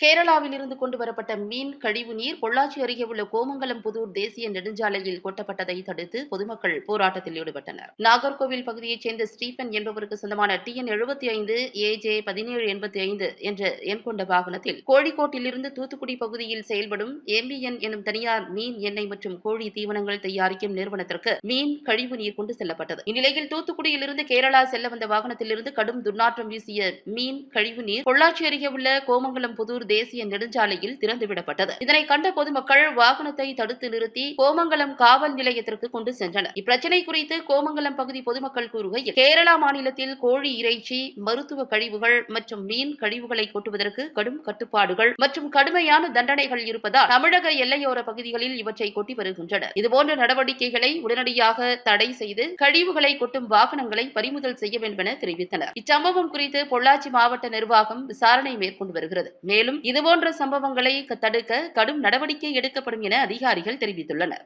கேரளாவில் இருந்து கொண்டு வரப்பட்ட மீன் கழிவு நீர் பொள்ளாச்சி அருகே உள்ள கோமங்கலம் புதூர் தேசிய நெடுஞ்சாலையில் கொட்டப்பட்டதை தடுத்து பொதுமக்கள் போராட்டத்தில் ஈடுபட்டனர். நாகர்கோவில் பகுதியைச் சேர்ந்த ஸ்டீபன் என்பவருக்கு சொந்தமான டி என் எழுபத்தி ஐந்து ஏஜே பதினேழு எண்பத்தி ஐந்து என்ற எண் கொண்ட வாகனத்தில் கோழிக்கோட்டிலிருந்து தூத்துக்குடி பகுதியில் செயல்படும் எம்பிஎன் எனும் தனியார் மீன் எண்ணெய் மற்றும் கோழி தீவனங்கள் தயாரிக்கும் நிறுவனத்திற்கு மீன் கழிவு நீர் கொண்டு செல்லப்பட்டது. இந்நிலையில் தூத்துக்குடியிலிருந்து கேரளா செல்ல வந்த வாகனத்திலிருந்து கடும் துர்நாற்றம் வீசிய மீன் கழிவு நீர் பொள்ளாச்சி அருகே உள்ள கோமங்கலம் புதூர் தேசிய நெடுஞ்சாலையில் திறந்துவிடப்பட்டது இதனை கண்ட பொதுமக்கள் வாகனத்தை தடுத்து நிறுத்தி கோமங்கலம் காவல் நிலையத்திற்கு கொண்டு சென்றனர். இப்பிரச்சனை குறித்து கோமங்கலம் பகுதி பொதுமக்கள் கூறுகையில் கேரளா மாநிலத்தில் கோழி இறைச்சி மருத்துவ கழிவுகள் மற்றும் மீன் கழிவுகளை கொட்டுவதற்கு கடும் கட்டுப்பாடுகள் மற்றும் கடுமையான தண்டனைகள் இருப்பதால் தமிழக எல்லையோர பகுதிகளில் இவற்றை கொட்டி வருகின்றனர். இதுபோன்ற நடவடிக்கைகளை உடனடியாக தடை செய்து கழிவுகளை கொட்டும் வாகனங்களை பறிமுதல் செய்ய வேண்டும் என தெரிவித்தனர். இச்சம்பவம் குறித்து பொள்ளாச்சி மாவட்ட நிர்வாகம் விசாரணை மேற்கொண்டு வருகிறது. மேலும் இதுபோன்ற சம்பவங்களை தடுக்க கடும் நடவடிக்கை எடுக்கப்படும் என அதிகாரிகள் தெரிவித்துள்ளனர்.